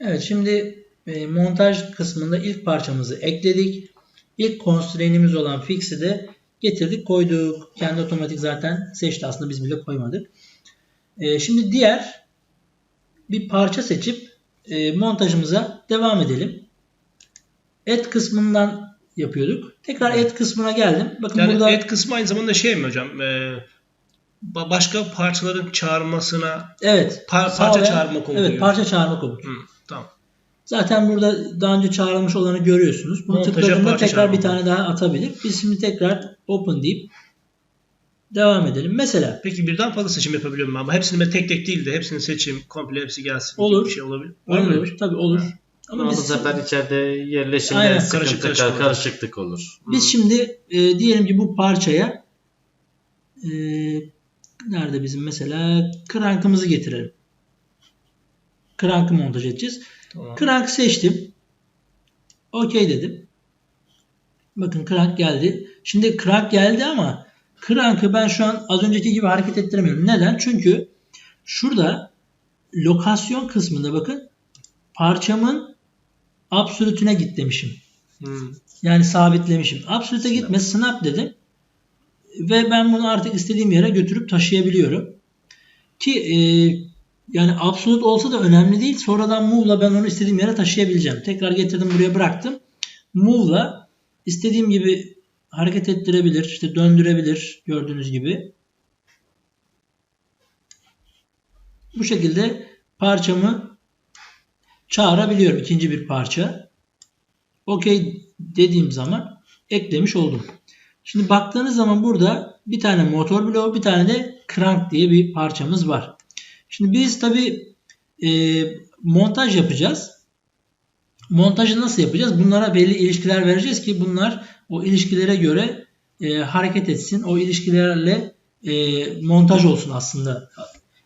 Evet şimdi e, montaj kısmında ilk parçamızı ekledik. İlk constraint'imiz olan fix'i de getirdik koyduk. Kendi otomatik zaten seçti aslında biz bile koymadık. E, şimdi diğer bir parça seçip e, montajımıza devam edelim. Et kısmından yapıyorduk. Tekrar et kısmına geldim. Bakın Yani burada et kısmı aynı zamanda şey mi hocam? Ba- başka parçaların çağrılmasına evet par- parça sağlayan- çağırma komutu. Evet parça çağırma komutu. Hı, tamam. Zaten burada daha önce çağrılmış olanı görüyorsunuz. Bunu Montaja tıkladığımda parça tekrar bir tane daha atabilir. Biz şimdi tekrar open deyip devam edelim. Mesela Peki birden fazla seçim yapabiliyorum ben. Ama hepsini ben tek tek değil de hepsini seçim, komple hepsi gelsin. Olur. Bir şey olabilir. Var mı olur. şey? Tabii olur. Ama Ama bu biz, sefer içeride yerleşimde Aynen. Karışık karışık, karışık olur. karışıklık olur. biz şimdi e, diyelim ki bu parçaya e, nerede bizim mesela krankımızı getirelim. Krankı montaj edeceğiz. Tamam. Crank seçtim. Okey dedim. Bakın crank geldi. Şimdi crank geldi ama crank'ı ben şu an az önceki gibi hareket ettiremiyorum. Neden? Çünkü şurada lokasyon kısmında bakın parçamın absolütüne git demişim. Hmm. Yani sabitlemişim. Absolute gitme snap dedim. Ve ben bunu artık istediğim yere götürüp taşıyabiliyorum. Ki e, yani absolute olsa da önemli değil. Sonradan move'la ben onu istediğim yere taşıyabileceğim. Tekrar getirdim buraya bıraktım. Move'la istediğim gibi hareket ettirebilir, işte döndürebilir gördüğünüz gibi. Bu şekilde parçamı çağırabiliyorum. ikinci bir parça. Okey dediğim zaman eklemiş oldum. Şimdi baktığınız zaman burada bir tane motor bloğu bir tane de crank diye bir parçamız var. Şimdi biz tabi montaj yapacağız. Montajı nasıl yapacağız? Bunlara belli ilişkiler vereceğiz ki bunlar o ilişkilere göre e, hareket etsin. O ilişkilerle e, montaj olsun aslında.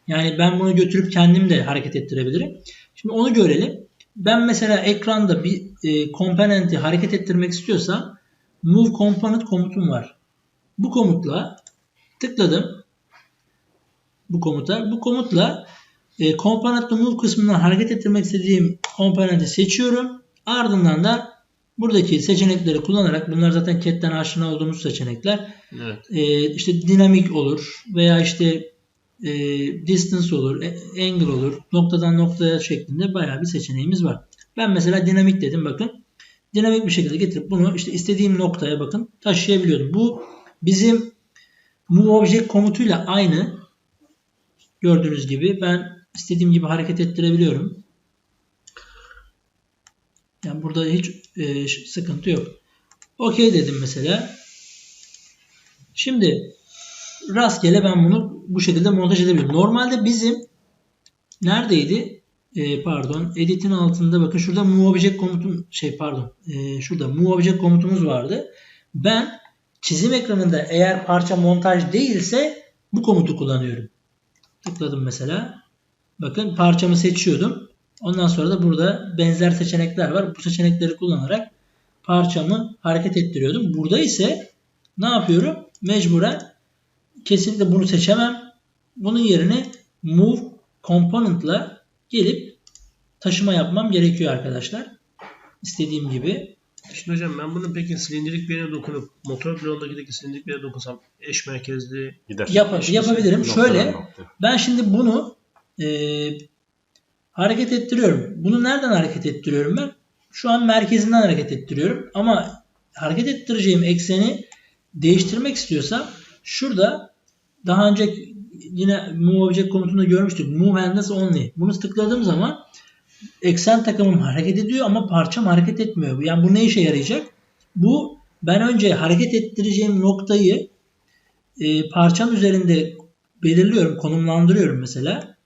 Yani ben bunu götürüp kendim de hareket ettirebilirim. Şimdi onu görelim. Ben mesela ekranda bir e, komponenti hareket ettirmek istiyorsam move component komutum var. Bu komutla tıkladım. Bu komuta. Bu komutla e, component to move kısmından hareket ettirmek istediğim komponenti seçiyorum. Ardından da buradaki seçenekleri kullanarak bunlar zaten CAT'ten aşina olduğumuz seçenekler. Evet. E, işte dinamik olur veya işte e, distance olur, e, angle olur, noktadan noktaya şeklinde bayağı bir seçeneğimiz var. Ben mesela dinamik dedim bakın. Dinamik bir şekilde getirip bunu işte istediğim noktaya bakın taşıyabiliyorum. Bu bizim move object komutuyla aynı. Gördüğünüz gibi ben istediğim gibi hareket ettirebiliyorum. Yani burada hiç e, sıkıntı yok. Okey dedim mesela. Şimdi rastgele ben bunu bu şekilde montaj edebilirim. Normalde bizim neredeydi? Ee, pardon. Edit'in altında bakın şurada move object komutum şey pardon. Ee, şurada move object komutumuz vardı. Ben çizim ekranında eğer parça montaj değilse bu komutu kullanıyorum. Tıkladım mesela. Bakın parçamı seçiyordum. Ondan sonra da burada benzer seçenekler var. Bu seçenekleri kullanarak parçamı hareket ettiriyordum. Burada ise ne yapıyorum? Mecburen kesinlikle bunu seçemem. Bunun yerine move component'la gelip taşıma yapmam gerekiyor arkadaşlar. İstediğim gibi. Şimdi hocam ben bunun peki silindirik bir yere dokunup motor bloğundaki silindirik bir yere dokunsam eş merkezli Gider. Yap- yapabilirim. Noktadan Şöyle nokta. ben şimdi bunu e, hareket ettiriyorum. Bunu nereden hareket ettiriyorum ben? Şu an merkezinden hareket ettiriyorum. Ama hareket ettireceğim ekseni değiştirmek istiyorsam şurada daha önce yine move object komutunda görmüştük. Move handles only. Bunu tıkladığım zaman eksen takımım hareket ediyor ama parçam hareket etmiyor. Yani bu ne işe yarayacak? Bu ben önce hareket ettireceğim noktayı e, parçam üzerinde belirliyorum, konumlandırıyorum mesela.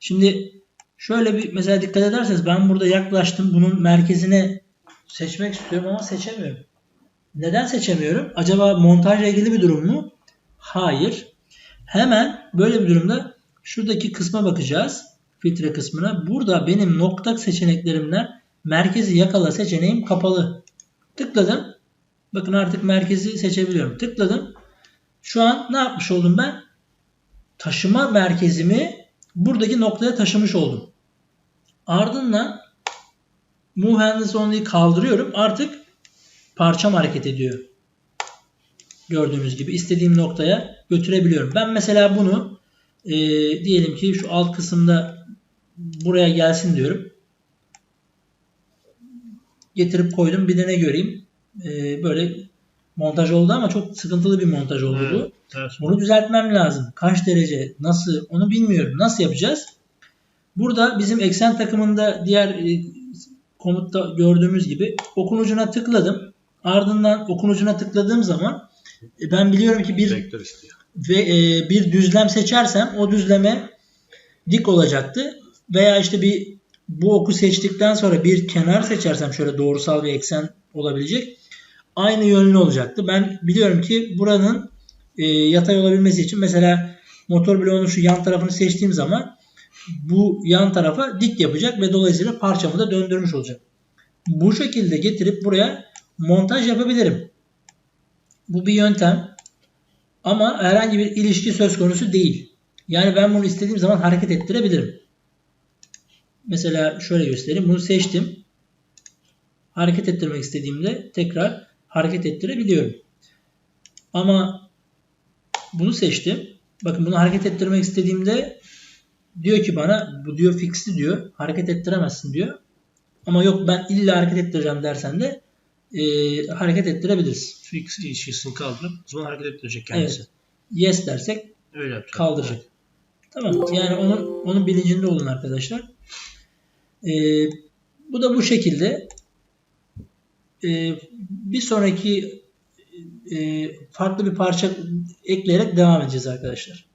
Şimdi şöyle bir mesela dikkat ederseniz ben burada yaklaştım. Bunun merkezine seçmek istiyorum ama seçemiyorum. Neden seçemiyorum? Acaba montajla ilgili bir durum mu? Hayır. Hemen böyle bir durumda şuradaki kısma bakacağız. Filtre kısmına. Burada benim nokta seçeneklerimden merkezi yakala seçeneğim kapalı. Tıkladım. Bakın artık merkezi seçebiliyorum. Tıkladım. Şu an ne yapmış oldum ben? Taşıma merkezimi buradaki noktaya taşımış oldum. Ardından move handles only'yi kaldırıyorum. Artık parçam hareket ediyor. Gördüğünüz gibi istediğim noktaya götürebiliyorum. Ben mesela bunu e, diyelim ki şu alt kısımda buraya gelsin diyorum. Getirip koydum. Bir de ne göreyim? E, böyle montaj oldu ama çok sıkıntılı bir montaj oldu bu. Evet. Bunu düzeltmem lazım. Kaç derece, nasıl onu bilmiyorum. Nasıl yapacağız? Burada bizim eksen takımında diğer e, komutta gördüğümüz gibi okun ucuna tıkladım. Ardından okun ucuna tıkladığım zaman e, ben biliyorum ki bir ve e, bir düzlem seçersem o düzleme dik olacaktı. Veya işte bir bu oku seçtikten sonra bir kenar seçersem şöyle doğrusal bir eksen olabilecek. Aynı yönlü olacaktı. Ben biliyorum ki buranın e, yatay olabilmesi için mesela motor bloğunun şu yan tarafını seçtiğim zaman bu yan tarafa dik yapacak ve dolayısıyla parçamı da döndürmüş olacak. Bu şekilde getirip buraya montaj yapabilirim. Bu bir yöntem. Ama herhangi bir ilişki söz konusu değil. Yani ben bunu istediğim zaman hareket ettirebilirim. Mesela şöyle göstereyim. Bunu seçtim. Hareket ettirmek istediğimde tekrar hareket ettirebiliyorum. Ama bunu seçtim. Bakın bunu hareket ettirmek istediğimde diyor ki bana bu diyor fixli diyor. Hareket ettiremezsin diyor. Ama yok ben illa hareket ettireceğim dersen de e, hareket ettirebiliriz. Fix ilişkisini kaldırıp o zaman hareket ettirecek kendisi. Evet. Yes dersek Öyle kaldıracak. Tamam. Yani onun onun bilincinde olun arkadaşlar. Ee, bu da bu şekilde. Ee, bir sonraki e, farklı bir parça ekleyerek devam edeceğiz arkadaşlar.